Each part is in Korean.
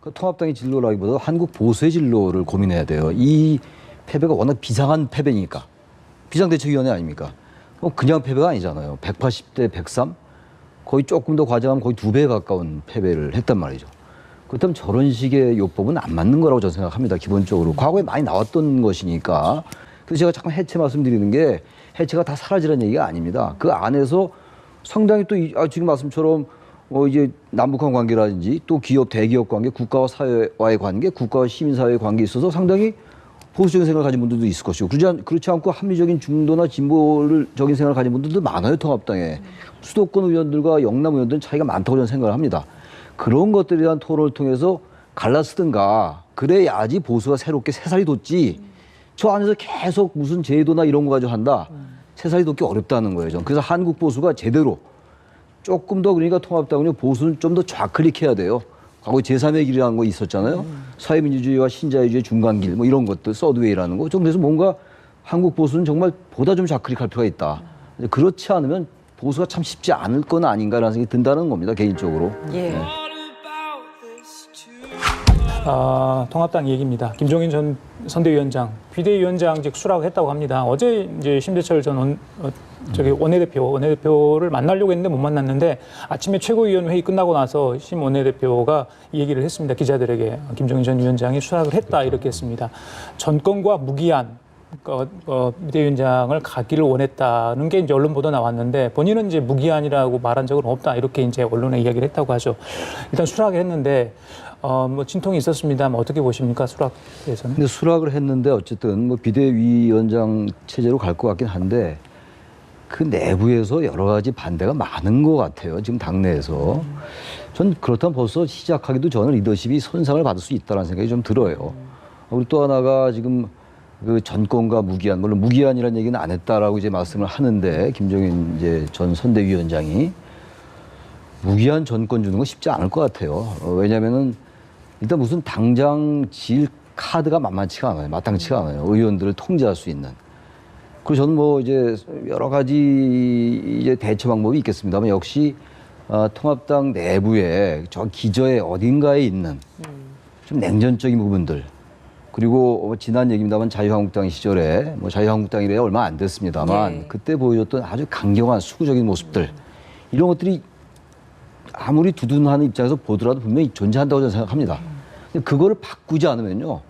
그 통합당의 진로라기보다 한국 보수의 진로를 고민해야 돼요. 이 패배가 워낙 비상한 패배니까 비상대책위원회 아닙니까? 어, 그냥 패배가 아니잖아요. 180대 103 거의 조금 더 과장하면 거의 두 배에 가까운 패배를 했단 말이죠. 그렇다면 저런 식의 요법은 안 맞는 거라고 저는 생각합니다. 기본적으로 과거에 많이 나왔던 것이니까. 그래서 제가 잠깐 해체 말씀드리는 게 해체가 다 사라지라는 얘기가 아닙니다. 그 안에서 상당히 또 이- 아, 지금 말씀처럼 어 이제 남북한 관계라든지 또 기업 대기업 관계, 국가와 사회와의 관계, 국가와 시민 사회의 관계에 있어서 상당히 보수적인 생각을 가진 분들도 있을 것이고 그렇지, 않, 그렇지 않고 합리적인 중도나 진보적인 생각을 가진 분들도 많아요 통합당에 수도권 의원들과 영남 의원들은 차이가 많다고 저는 생각을 합니다. 그런 것들에 대한 토론을 통해서 갈라쓰든가 그래야지 보수가 새롭게 새살이 돋지 저 안에서 계속 무슨 제도나 이런 거 가지고 한다 새살이 돋기 어렵다는 거예요. 저는 그래서 한국 보수가 제대로 조금 더 그러니까 통합당은요 보수는 좀 더 좌클릭해야 돼요. 과거 제3의 길이라는 거 있었잖아요. 사회민주주의와 신자유주의 중간길 뭐 이런 것들 서드웨이라는 거. 좀 그래서 뭔가 한국 보수는 정말 보다 좀 좌클릭할 필요가 있다. 그렇지 않으면 보수가 참 쉽지 않을 건 아닌가라는 생각이 든다는 겁니다 개인적으로. 예. 아, 통합당 얘기입니다. 김종인 전 선대위원장 비대위원장직 수락했다고 합니다. 어제 이제 심재철 전 원, 어, 저기 원내대표 원내대표를 만나려고 했는데 못 만났는데 아침에 최고위원 회의 끝나고 나서 심 원내대표가 이 얘기를 했습니다. 기자들에게 김종인 전 위원장이 수락을 했다 이렇게 했습니다. 전권과 무기한 어, 어, 비대위원장을 가기를 원했다는 게 이제 언론 보도 나왔는데 본인은 이제 무기한이라고 말한 적은 없다 이렇게 이제 언론에 이야기를 했다고 하죠. 일단 수락했는데 어, 뭐 진통이 있었습니다만 어떻게 보십니까 수락에서는? 근데 수락을 했는데 어쨌든 뭐 비대위원장 체제로 갈 것 같긴 한데 그 내부에서 여러 가지 반대가 많은 것 같아요. 지금 당내에서. 전 그렇다면 벌써 시작하기도 전에 리더십이 손상을 받을 수 있다는 생각이 좀 들어요. 그리고 또 하나가 지금 그 전권과 무기한, 물론 무기한이라는 얘기는 안 했다라고 이제 말씀을 하는데 김정인 이제 전 선대위원장이 무기한 전권 주는 거 쉽지 않을 것 같아요. 어, 왜냐면은 일단 무슨 당장 질 카드가 만만치가 않아요. 마땅치가 않아요. 의원들을 통제할 수 있는. 그리고 저는 뭐 이제 여러 가지 이제 대처 방법이 있겠습니다만 역시 어, 통합당 내부에 저 기저의 어딘가에 있는 좀 냉전적인 부분들 그리고 뭐 지난 얘기입니다만 자유한국당 시절에 뭐 자유한국당이래 얼마 안 됐습니다만 네. 그때 보여줬던 아주 강경한 수구적인 모습들 이런 것들이 아무리 두둔하는 입장에서 보더라도 분명히 존재한다고 저는 생각합니다. 근데 그거를 바꾸지 않으면요.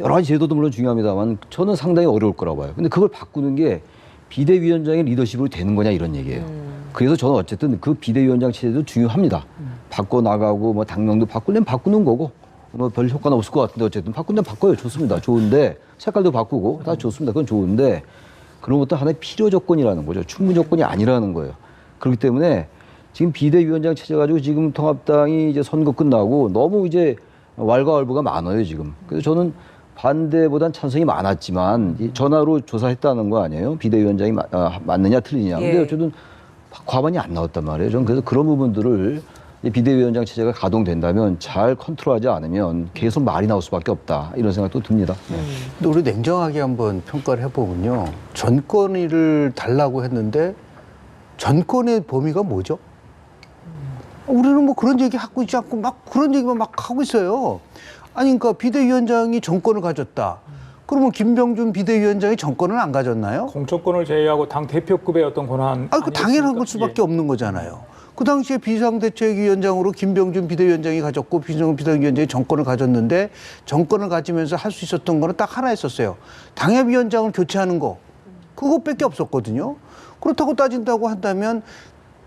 여러 가지 제도도 물론 중요합니다만 저는 상당히 어려울 거라고 봐요. 근데 그걸 바꾸는 게 비대위원장의 리더십으로 되는 거냐 이런 얘기예요. 그래서 저는 어쨌든 그 비대위원장 체제도 중요합니다. 바꿔 나가고 뭐 당명도 바꾸려면 바꾸는 거고 뭐 별 효과는 없을 것 같은데 어쨌든 바꾼다면 바꿔요. 좋습니다. 좋은데 색깔도 바꾸고 다 좋습니다. 그건 좋은데 그런 것도 하나의 필요 조건이라는 거죠. 충분 조건이 아니라는 거예요. 그렇기 때문에 지금 비대위원장 체제 가지고 지금 통합당이 이제 선거 끝나고 너무 이제 왈가왈부가 많아요 지금. 그래서 저는 반대보단 찬성이 많았지만 이 전화로 조사했다는 거 아니에요? 비대위원장이 마- 아, 맞느냐 틀리냐. 근데 예. 어쨌든 과반이 안 나왔단 말이에요. 저는 그래서 그런 부분들을 이 비대위원장 체제가 가동된다면 잘 컨트롤하지 않으면 계속 말이 나올 수밖에 없다 이런 생각도 듭니다. 네. 근데 우리 냉정하게 한번 평가를 해보면요. 전권을 달라고 했는데 전권의 범위가 뭐죠? 우리는 뭐 그런 얘기 하고 있지 않고 막 그런 얘기만 막 하고 있어요. 아니, 그러니까 비대위원장이 정권을 가졌다. 그러면 김병준 비대위원장이 정권을 안 가졌나요? 공천권을 제외하고 당 대표급의 어떤 권한 아, 그 당연한 걸? 수밖에 예. 없는 거잖아요. 그 당시에 비상대책위원장으로 김병준 비대위원장이 가졌고 비정 비대위원장이 정권을 가졌는데 정권을 가지면서 할 수 있었던 거는 딱 하나 있었어요. 당협위원장을 교체하는 거. 그것밖에 없었거든요. 그렇다고 따진다고 한다면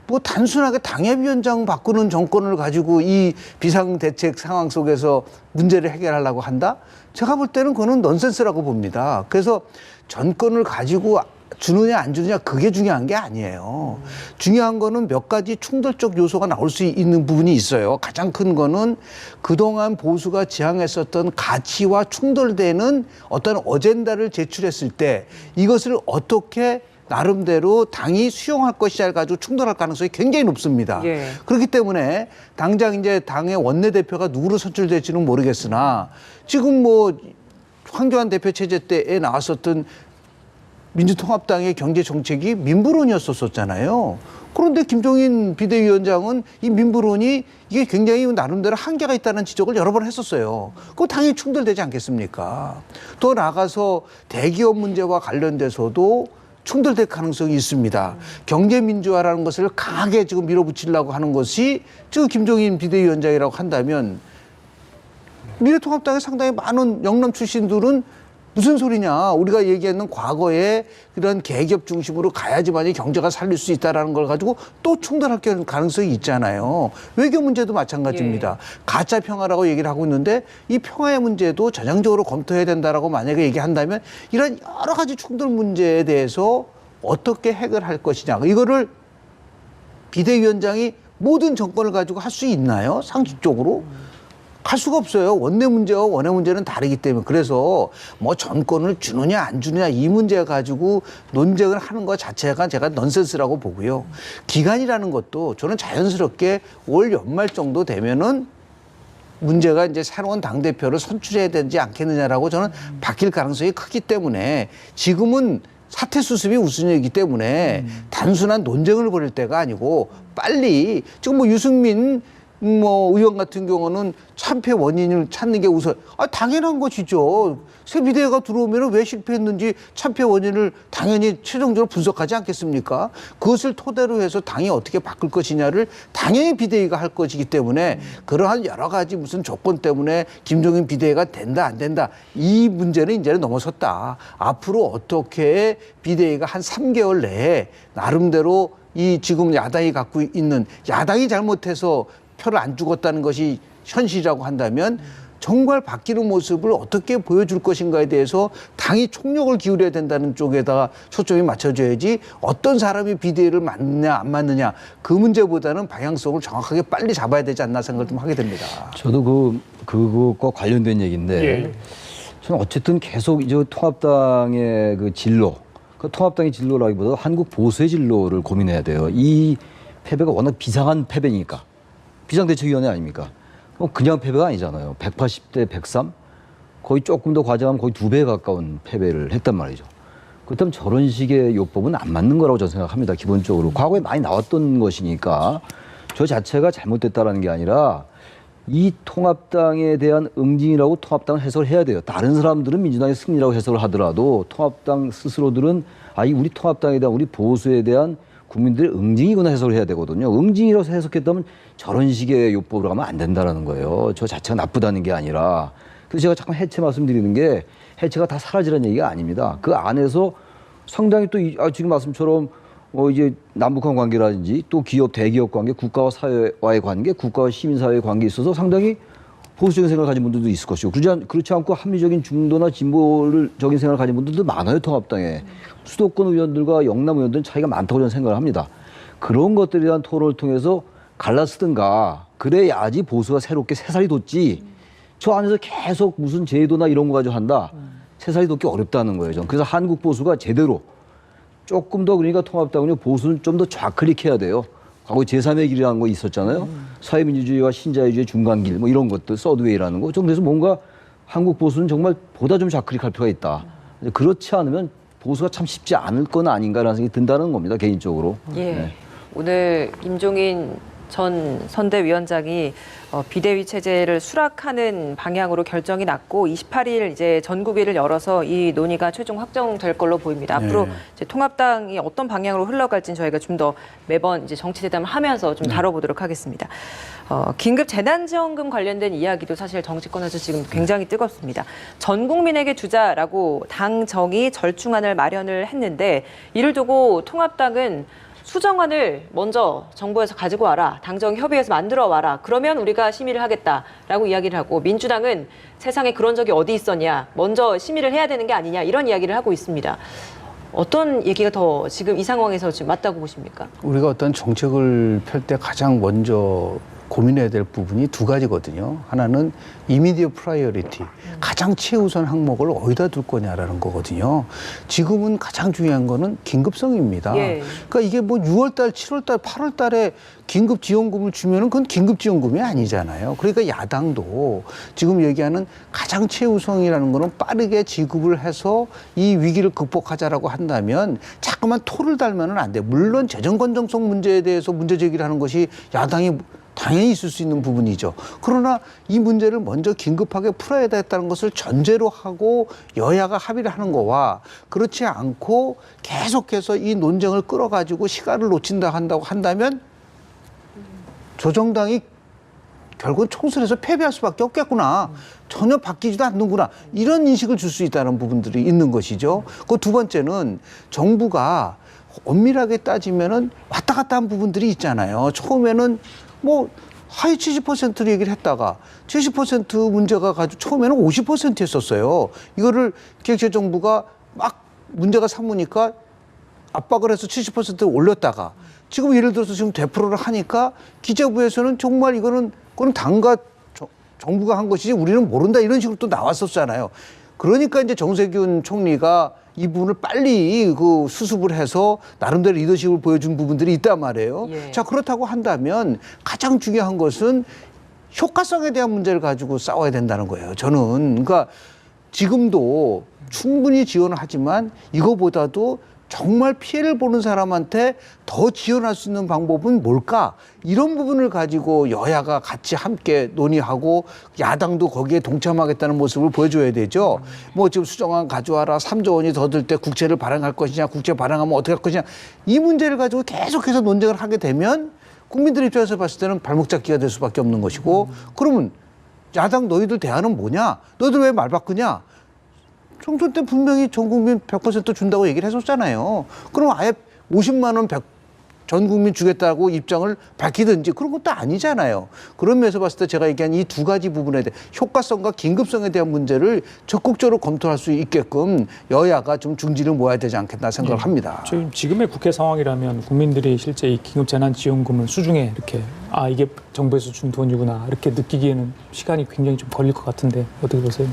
뭐 단순하게 당협위원장 바꾸는 정권을 가지고 이 비상대책 상황 속에서 문제를 해결하려고 한다? 제가 볼 때는 그거는 넌센스라고 봅니다. 그래서 전권을 가지고 주느냐 안 주느냐 그게 중요한 게 아니에요. 중요한 거는 몇 가지 충돌적 요소가 나올 수 있는 부분이 있어요. 가장 큰 거는 그동안 보수가 지향했었던 가치와 충돌되는 어떤 어젠다를 제출했을 때 이것을 어떻게 나름대로 당이 수용할 것이냐를 가지고 충돌할 가능성이 굉장히 높습니다. 예. 그렇기 때문에 당장 이제 당의 원내대표가 누구로 선출될지는 모르겠으나 지금 뭐 황교안 대표 체제 때에 나왔었던 민주통합당의 경제 정책이 민부론이었었잖아요. 그런데 김종인 비대위원장은 이 민부론이 이게 굉장히 나름대로 한계가 있다는 지적을 여러 번 했었어요. 그거 당연히 충돌되지 않겠습니까? 더 나가서 대기업 문제와 관련돼서도 충돌될 가능성이 있습니다. 경제 민주화라는 것을 강하게 지금 밀어붙이려고 하는 것이 지금 김종인 비대위원장이라고 한다면 미래통합당에 상당히 많은 영남 출신들은 무슨 소리냐. 우리가 얘기했는 과거에 그런 계기업 중심으로 가야지만이 경제가 살릴 수 있다라는 걸 가지고 또 충돌할 가능성이 있잖아요. 외교 문제도 마찬가지입니다. 가짜 평화라고 얘기를 하고 있는데 이 평화의 문제도 전향적으로 검토해야 된다라고 만약에 얘기한다면 이런 여러 가지 충돌 문제에 대해서 어떻게 해결할 것이냐. 이거를 비대위원장이 모든 정권을 가지고 할 수 있나요? 상식적으로? 할 수가 없어요. 원내 문제와 원외 문제는 다르기 때문에. 그래서 뭐 전권을 주느냐 안 주느냐 이 문제 가지고 논쟁을 하는 것 자체가 제가 넌센스라고 보고요. 기간이라는 것도 저는 자연스럽게 올 연말 정도 되면은 문제가 이제 새로운 당 대표를 선출해야 되지 않겠느냐라고 저는 바뀔 가능성이 크기 때문에 지금은 사태 수습이 우선이기 때문에 단순한 논쟁을 벌일 때가 아니고 빨리 지금 뭐 유승민 뭐 의원 같은 경우는 참패 원인을 찾는 게 우선 아 당연한 것이죠. 새 비대가 들어오면 왜 실패했는지 참패 원인을 당연히 최종적으로 분석하지 않겠습니까? 그것을 토대로 해서 당이 어떻게 바꿀 것이냐를 당연히 비대위가 할 것이기 때문에 그러한 여러 가지 무슨 조건 때문에 김종인 비대위가 된다 안 된다 이 문제는 이제는 넘어섰다. 앞으로 어떻게 비대위가 한 3개월 내에 나름대로 이 지금 야당이 갖고 있는 야당이 잘못해서 표를 안 죽었다는 것이 현실이라고 한다면 정말 바뀌는 모습을 어떻게 보여줄 것인가에 대해서 당이 총력을 기울여야 된다는 쪽에다가 초점이 맞춰져야지 어떤 사람이 비대위를 맞느냐 안 맞느냐 그 문제보다는 방향성을 정확하게 빨리 잡아야 되지 않나 생각을 좀 하게 됩니다. 저도 그 그것과 관련된 얘기인데 예. 저는 어쨌든 계속 이제 통합당의 그 진로, 그 통합당의 진로라기보다 한국 보수의 진로를 고민해야 돼요. 이 패배가 워낙 비상한 패배니까 비상대책위원회 아닙니까? 어, 그냥 패배가 아니잖아요. 180대 103 거의 조금 더 과장하면 거의 두 배 가까운 패배를 했단 말이죠. 그렇다면 저런 식의 요법은 안 맞는 거라고 저는 생각합니다. 기본적으로 과거에 많이 나왔던 것이니까 저 자체가 잘못됐다라는 게 아니라 이 통합당에 대한 응징이라고 통합당을 해석을 해야 돼요. 다른 사람들은 민주당의 승리라고 해석을 하더라도 통합당 스스로들은 아, 이 우리 통합당에 대한 우리 보수에 대한 국민들의 응징이구나 해석을 해야 되거든요. 응징이라고 해석했다면 저런 식의 요법으로 가면 안 된다라는 거예요. 저 자체가 나쁘다는 게 아니라. 그래서 제가 잠깐 해체 말씀드리는 게 해체가 다 사라지라는 얘기가 아닙니다. 그 안에서 상당히 또 이- 아, 지금 말씀처럼 어 이제 남북한 관계라든지 또 기업 대기업 관계, 국가와 사회와의 관계, 국가와 시민사회의 관계에 있어서 상당히 보수적인 생각을 가진 분들도 있을 것이고 그렇지, 않, 그렇지 않고 합리적인 중도나 진보적인 생각을 가진 분들도 많아요 통합당에 수도권 의원들과 영남 의원들은 차이가 많다고 저는 생각을 합니다. 그런 것들에 대한 토론을 통해서 갈라쓰든가 그래야지 보수가 새롭게 새살이 돋지 저 안에서 계속 무슨 제도나 이런 거 가지고 한다 새살이 돋기 어렵다는 거예요. 저는. 그래서 한국 보수가 제대로 조금 더 그러니까 통합당은요 보수는 좀 더 좌클릭해야 돼요. 과거 제3의 길이라는 거 있었잖아요. 사회민주주의와 신자유주의 중간길 뭐 이런 것들 서드웨이라는 거. 좀 그래서 뭔가 한국 보수는 정말 보다 좀 좌클릭할 필요가 있다. 그렇지 않으면 보수가 참 쉽지 않을 건 아닌가라는 생각이 든다는 겁니다 개인적으로. 예. 네. 오늘 김종인 전 선대위원장이 어, 비대위 체제를 수락하는 방향으로 결정이 났고 28일 이제 전국위를 열어서 이 논의가 최종 확정될 걸로 보입니다. 앞으로 네. 이제 통합당이 어떤 방향으로 흘러갈지는 저희가 좀 더 매번 이제 정치 대담을 하면서 좀 다뤄보도록 하겠습니다. 어, 긴급 재난지원금 관련된 이야기도 사실 정치권에서 지금 굉장히 뜨겁습니다. 전 국민에게 주자라고 당 정이 절충안을 마련을 했는데 이를 두고 통합당은 수정안을 먼저 정부에서 가지고 와라. 당정 협의해서 만들어 와라. 그러면 우리가 심의를 하겠다라고 이야기를 하고 민주당은 세상에 그런 적이 어디 있었냐. 먼저 심의를 해야 되는 게 아니냐. 이런 이야기를 하고 있습니다. 어떤 얘기가 더 지금 이 상황에서 지금 맞다고 보십니까? 우리가 어떤 정책을 펼 때 가장 먼저 고민해야 될 부분이 두 가지거든요. 하나는 이미디어 프라이어리티, 가장 최우선 항목을 어디다 둘 거냐라는 거거든요. 지금은 가장 중요한 거는 긴급성입니다. 예. 그러니까 이게 뭐 6월달, 7월달, 8월달에 긴급 지원금을 주면은 그건 긴급 지원금이 아니잖아요. 그러니까 야당도 지금 얘기하는 가장 최우선이라는 거는 빠르게 지급을 해서 이 위기를 극복하자라고 한다면 자꾸만 토를 달면은 안 돼. 물론 재정 건정성 문제에 대해서 문제 제기를 하는 것이 야당이 당연히 있을 수 있는 부분이죠. 그러나 이 문제를 먼저 긴급하게 풀어야 되겠다는 것을 전제로 하고 여야가 합의를 하는 거와 그렇지 않고 계속해서 이 논쟁을 끌어가지고 시간을 놓친다 한다고 한다면 조정당이 결국은 총선에서 패배할 수밖에 없겠구나. 전혀 바뀌지도 않는구나. 이런 인식을 줄 수 있다는 부분들이 있는 것이죠. 그 두 번째는 정부가 엄밀하게 따지면은 왔다 갔다 한 부분들이 있잖아요. 처음에는 뭐 하위 70%를 얘기를 했다가 70% 문제가 가지고 처음에는 50% 했었어요. 이거를 기획재정부가 막 문제가 삼으니까 압박을 해서 70%를 올렸다가 지금 예를 들어서 지금 대프로를 하니까 기재부에서는 정말 이거는 그건 당과 저- 정부가 한 것이지 우리는 모른다 이런 식으로 또 나왔었잖아요. 그러니까 이제 정세균 총리가 이 부분을 빨리 그 수습을 해서 나름대로 리더십을 보여준 부분들이 있단 말이에요. 예. 자 그렇다고 한다면 가장 중요한 것은 효과성에 대한 문제를 가지고 싸워야 된다는 거예요. 저는 그러니까 지금도 충분히 지원을 하지만 이거보다도 정말 피해를 보는 사람한테 더 지원할 수 있는 방법은 뭘까? 이런 부분을 가지고 여야가 같이 함께 논의하고 야당도 거기에 동참하겠다는 모습을 보여줘야 되죠. 뭐 지금 수정안 가져와라. 3조 원이 더 들 때 국채를 발행할 것이냐, 국채 발행하면 어떻게 할 것이냐. 이 문제를 가지고 계속해서 논쟁을 하게 되면 국민들 입장에서 봤을 때는 발목 잡기가 될 수밖에 없는 것이고 그러면 야당 너희들 대안은 뭐냐? 너희들 왜 말 바꾸냐? 총선 때 분명히 전 국민 100% 준다고 얘기를 했었잖아요. 그럼 아예 50만 원 100, 전 국민 주겠다고 입장을 밝히든지 그런 것도 아니잖아요. 그런 면에서 봤을 때 제가 얘기한 이 두 가지 부분에 대해 효과성과 긴급성에 대한 문제를 적극적으로 검토할 수 있게끔 여야가 좀 중지를 모아야 되지 않겠나 생각을 합니다. 지금 지금의 국회 상황이라면 국민들이 실제 이 긴급 재난 지원금을 수중에 이렇게 아 이게 정부에서 준 돈이구나 이렇게 느끼기에는 시간이 굉장히 좀 걸릴 것 같은데 어떻게 보세요?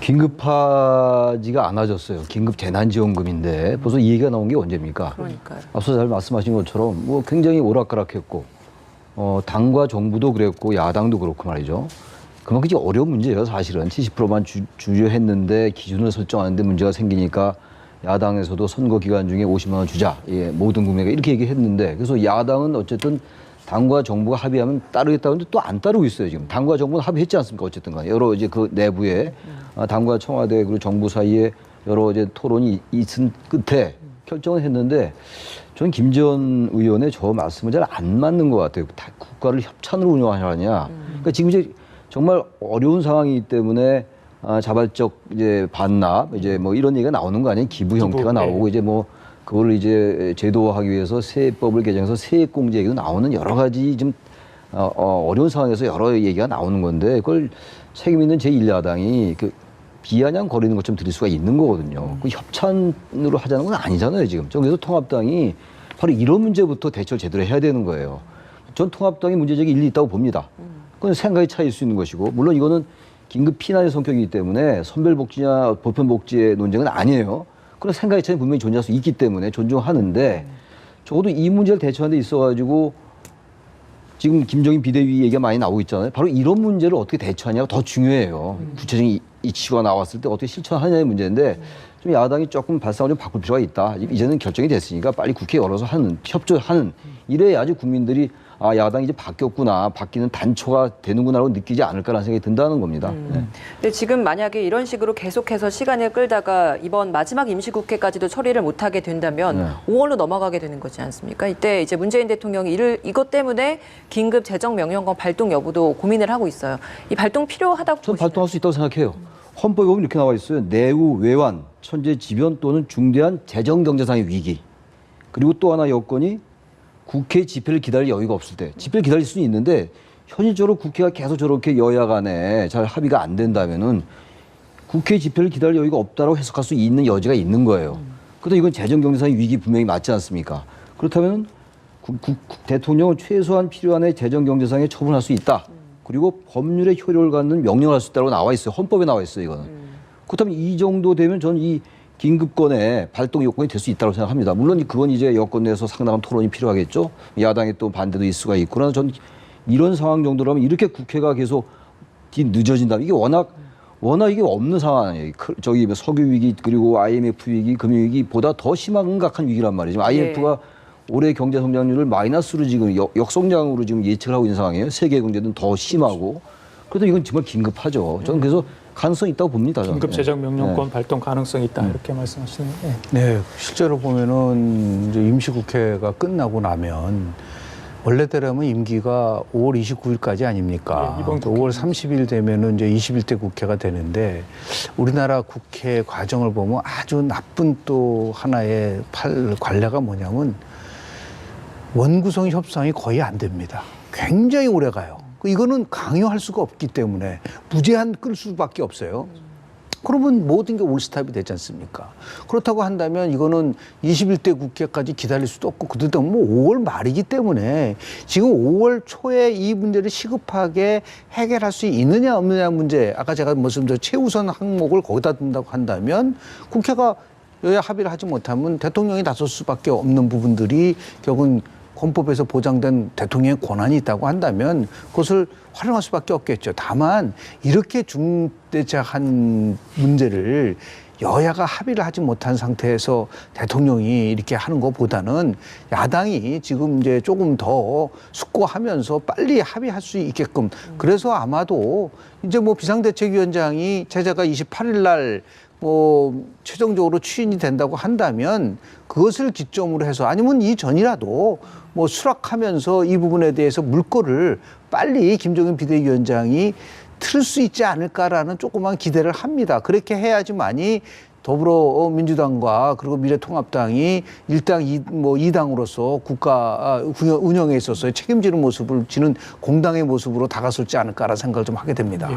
긴급하지가 않아졌어요. 긴급 재난지원금인데 벌써 이 얘기가 나온 게 언제입니까? 그러니까요. 앞서 잘 말씀하신 것처럼 뭐 굉장히 오락가락했고 어, 당과 정부도 그랬고 야당도 그렇고 말이죠. 그만큼 이제 어려운 문제예요. 사실은 70%만 주, 주저했는데 기준을 설정하는데 문제가 생기니까 야당에서도 선거 기간 중에 50만 원 주자. 예, 모든 국민에게 이렇게 얘기했는데 그래서 야당은 어쨌든 당과 정부가 합의하면 따르겠다고 하는데 또 안 따르고 있어요 지금 당과 정부는 합의했지 않습니까 어쨌든 간에 여러 이제 그 내부에 아, 당과 청와대 그리고 정부 사이에 여러 이제 토론이 있은 끝에 결정을 했는데 저는 김전 의원의 저 말씀은 잘 안 맞는 것 같아요. 다 국가를 협찬으로 운영하냐. 그러니까 지금 이제 정말 어려운 상황이기 때문에 아, 자발적 이제 반납 이제 뭐 이런 얘기가 나오는 거 아니에요? 기부 형태가 네. 나오고 이제 뭐 그걸 이제 제도화하기 위해서 세법을 개정해서 세액공제 얘기도 나오는 여러 가지 좀 어, 어, 어려운 상황에서 여러 얘기가 나오는 건데 그걸 책임 있는 제1야당이 그 비아냥 거리는 것좀 드릴 수가 있는 거거든요. 그 협찬으로 하자는 건 아니잖아요, 지금. 저 그래서 통합당이 바로 이런 문제부터 대처를 제대로 해야 되는 거예요. 전 통합당이 문제적인 일리 있다고 봅니다. 그건 생각이 차일 수 있는 것이고, 물론 이거는 긴급 피난의 성격이기 때문에 선별복지냐 보편복지의 논쟁은 아니에요. 그런 생각의 차이는 분명히 존재할 수 있기 때문에 존중하는데, 적어도 이 문제를 대처하는 데 있어가지고 지금 김정인 비대위 얘기가 많이 나오고 있잖아요. 바로 이런 문제를 어떻게 대처하냐가 더 중요해요. 구체적인 이- 이치가 나왔을 때 어떻게 실천하냐의 문제인데 좀 야당이 조금 발상을 좀 바꿀 필요가 있다. 이제는 결정이 됐으니까 빨리 국회 열어서 하는 협조하는 이래야지 국민들이 아 야당이 이제 바뀌었구나 바뀌는 단초가 되는구나라고 느끼지 않을까라는 생각이 든다는 겁니다. 네. 근데 지금 만약에 이런 식으로 계속해서 시간을 끌다가 이번 마지막 임시국회까지도 처리를 못하게 된다면 네. 5월로 넘어가게 되는 거지 않습니까? 이때 이제 문재인 대통령이 이를 이것 때문에 긴급 재정 명령권 발동 여부도 고민을 하고 있어요. 이 발동 필요하다고 저는? 발동할 수 있다고 생각해요. 헌법에 보면 이렇게 나와 있어요. 내후 외환, 천재지변 또는 중대한 재정 경제상의 위기. 그리고 또 하나 여건이 국회 집회를 기다릴 여유가 없을 때. 집회를 기다릴 수는 있는데 현실적으로 국회가 계속 저렇게 여야 간에 잘 합의가 안 된다면은 국회 집회를 기다릴 여유가 없다고 해석할 수 있는 여지가 있는 거예요. 그래도 이건 재정경제상의 위기 분명히 맞지 않습니까? 그렇다면 국- 국- 대통령은 최소한 필요한의 재정 경제상에 처분할 수 있다. 그리고 법률의 효력을 갖는 명령을 할 수 있다고 나와 있어요. 헌법에 나와 있어요. 이거는. 그렇다면 이 정도 되면 저는 이 긴급권의 발동 요건이 될 수 있다고 생각합니다. 물론 그건 이제 여권 내에서 상당한 토론이 필요하겠죠. 야당의 또 반대도 있을 수가 있고 그러나 전 이런 상황 정도라면 이렇게 국회가 계속 뒤 늦어진다. 이게 워낙 워낙 이게 없는 상황 아니에요. 크- 저기 뭐 석유 위기 그리고 IMF 위기, 금융 위기보다 더 심각한 위기란 말이죠. IMF가 올해 경제 성장률을 마이너스로 지금 역, 역성장으로 지금 예측을 하고 있는 상황이에요. 세계 경제는 더 심하고. 그래도 이건 정말 긴급하죠. 저는 그래서 가능성이 있다고 봅니다. 저는. 긴급 재정 명령권 네. 발동 가능성이 있다 이렇게 말씀하시네요. 네. 네, 실제로 보면은 이제 임시국회가 끝나고 나면 원래대로면 임기가 5월 29일까지 아닙니까? 네, 이번 또 5월 30일 되면은 이제 21대 국회가 되는데 우리나라 국회 과정을 보면 아주 나쁜 또 하나의 팔 관례가 뭐냐면 원구성 협상이 거의 안 됩니다. 굉장히 오래 가요. 그 이거는 강요할 수가 없기 때문에 무제한 끌 수밖에 없어요. 그러면 모든 게 올스탑이 되지 않습니까? 그렇다고 한다면 이거는 21대 국회까지 기다릴 수도 없고 그때도 뭐 5월 말이기 때문에 지금 5월 초에 이 문제를 시급하게 해결할 수 있느냐 없느냐 문제 아까 제가 말씀드린 최우선 항목을 거기다 둔다고 한다면 국회가 여야 합의를 하지 못하면 대통령이 나설 수밖에 없는 부분들이 결국은 헌법에서 보장된 대통령의 권한이 있다고 한다면 그것을 활용할 수밖에 없겠죠. 다만 이렇게 중대적한 문제를 여야가 합의를 하지 못한 상태에서 대통령이 이렇게 하는 것보다는 야당이 지금 이제 조금 더 숙고하면서 빨리 합의할 수 있게끔 그래서 아마도 이제 뭐 비상대책위원장이 제자가 28일 날 뭐 최종적으로 추인이 된다고 한다면 그것을 기점으로 해서 아니면 이 전이라도 뭐 수락하면서 이 부분에 대해서 물꼬를 빨리 김종인 비대위원장이 틀 수 있지 않을까라는 조그만 기대를 합니다. 그렇게 해야지만이 더불어민주당과 그리고 미래통합당이 일당 이, 뭐 이당으로서 국가 아, 운영- 운영에 있어서 책임지는 모습을 지는 공당의 모습으로 다가설지 않을까라는 생각을 좀 하게 됩니다. 예.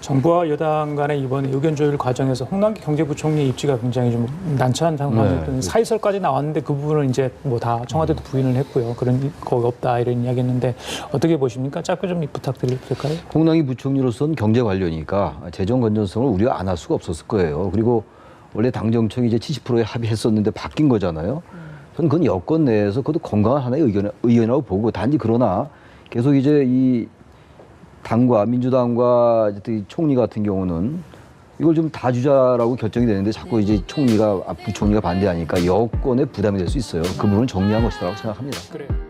정부와 여당 간의 이번 의견 조율 과정에서 홍남기 경제부총리 입지가 굉장히 좀 난처한 상황이었던 네. 사의설까지 나왔는데 그 부분을 이제 뭐 다 청와대도 부인을 했고요. 그런 거기 없다 이런 이야기했는데 어떻게 보십니까? 짧게 좀 부탁드려도 될까요? 홍남기 부총리로서는 경제 관련이니까 재정 건전성을 우리가 안할 수가 없었을 거예요. 그리고 원래 당정청이 이제 70%에 합의했었는데 바뀐 거잖아요. 저는 그건 여권 내에서 그것도 건강한 하나의 의견, 의견이라고 보고 단지 그러나 계속 이제 이 당과 민주당과 이제 이 총리 같은 경우는 이걸 좀 다 주자라고 결정이 되는데 자꾸 이제 총리가 아, 부총리가 반대하니까 여권의 부담이 될 수 있어요. 그 부분은 정리한 것이라고 생각합니다. 그래요.